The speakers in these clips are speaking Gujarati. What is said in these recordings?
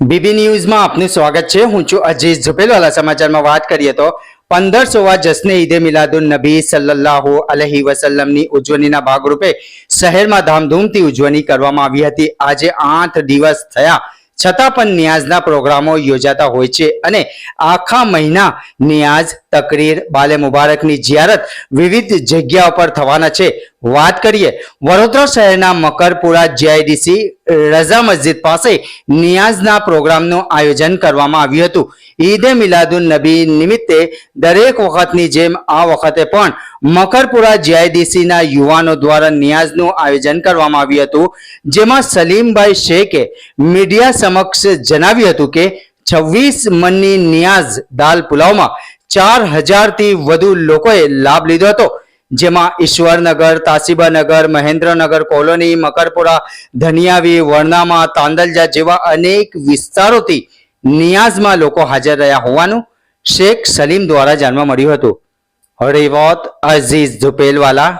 બીબી ન્યૂઝમાં આપનું સ્વાગત છે. હું છું અજીઝ ઝુપેલવાલા. સમાચારમાં વાત કરીએ તો પંદરસોવા જશ્ને ઈદે મિલાદુન નબી સલ્લાહુ અલહી વસલ્લમની ઉજવણીના ભાગરૂપે શહેરમાં ધામધૂમથી ઉજવણી કરવામાં આવી હતી. આજે આઠ દિવસ થયા. છતાં પણ ન્યાઝના પ્રોગ્રામો યોજાતા હોય છે અને આખા મહિના ન્યાઝ, તકરીર, બાલે મુબારકની જિયારત વિવિધ જગ્યાઓ પર થવાના છે. વાત કરીએ, વડોદરા શહેરના મકરપુરા જીઆઈડીસી રઝા મસ્જિદ પાસે નિયાઝના પ્રોગ્રામનું આયોજન કરવામાં આવ્યું હતું. ઈદે મિલાદુન નબી નિમિત્તે દરેક વખતની જેમ આ વખતે પણ મકરપુરા જીઆઈડીસીના યુવાનો દ્વારા નિયાઝનું આયોજન કરવામાં આવ્યું હતું. જેમાં સલીમભાઈ શેખે મીડિયા સમક્ષ જણાવ્યું હતું કે, છવ્વીસ મનની નિયાઝ દાલ પુલાવમાં ચાર હજારથી વધુ લોકોએ લાભ લીધો હતો. જેમાં ઈશ્વરનગર, તાસીબાનગર, મહેન્દ્રનગર કોલોની, મકરપુરા, ધનિયાવી, વરનામા, તાંદલજા જેવા અનેક વિસ્તારોથી નિયાઝમાં લોકો હાજર રહ્યા હોવાનું શેખ સલીમ દ્વારા જાણવા મળ્યું હતું. હરિવત અઝીઝ ઝુપેલવાલા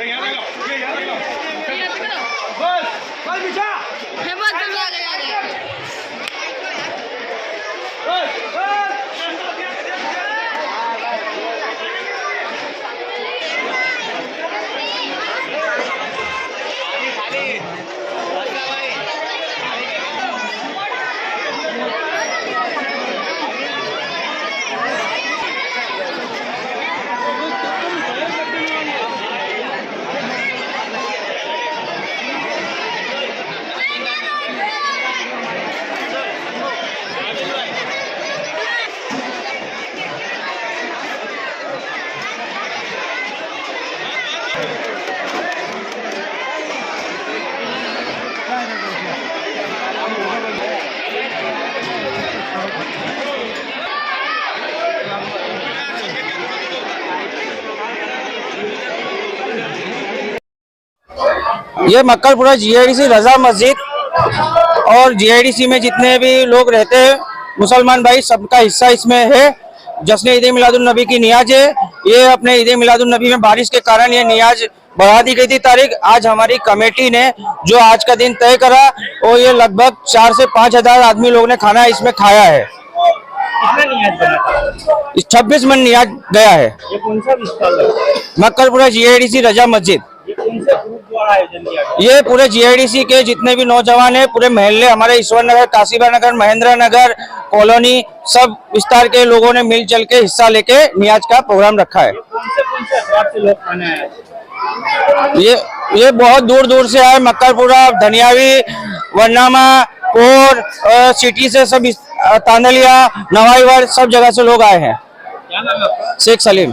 બસ બસ બીજા. ये मक्कलपुरा जीआईडीसी रजा मस्जिद और जीआईडीसी में जितने भी लोग रहते हैं मुसलमान भाई सबका हिस्सा इसमें है। जश्न ईद मिलादुलनबी की नियाज है। ये अपने ईद मिलादुल नबी में बारिश के कारण ये नियाज बढ़ा दी गई थी तारीख। आज हमारी कमेटी ने जो आज का दिन तय करा और ये लगभग चार से पाँच हज़ार आदमी लोगों ने खाना इसमें खाया है। छब्बीस मन नियाज गया है। सा मक्कलपुरा जीआईडीसी रजा मस्जिद। से द्वारा आयोजन किया गया ये पूरे जीआईडीसी के जितने भी नौजवान है पूरे महल्ले हमारे ईश्वर नगर काशीबा नगर महेंद्र नगर कॉलोनी सब विस्तार के लोगों ने मिलजुल के हिस्सा लेके नियाज का प्रोग्राम रखा है? ये ये बहुत दूर दूर से आए मक्करपुरा धनियावी वरनामा और सिटी से सब तांदलिया नवाईवाड़ सब जगह से लोग आए हैं। है शेख सलीम।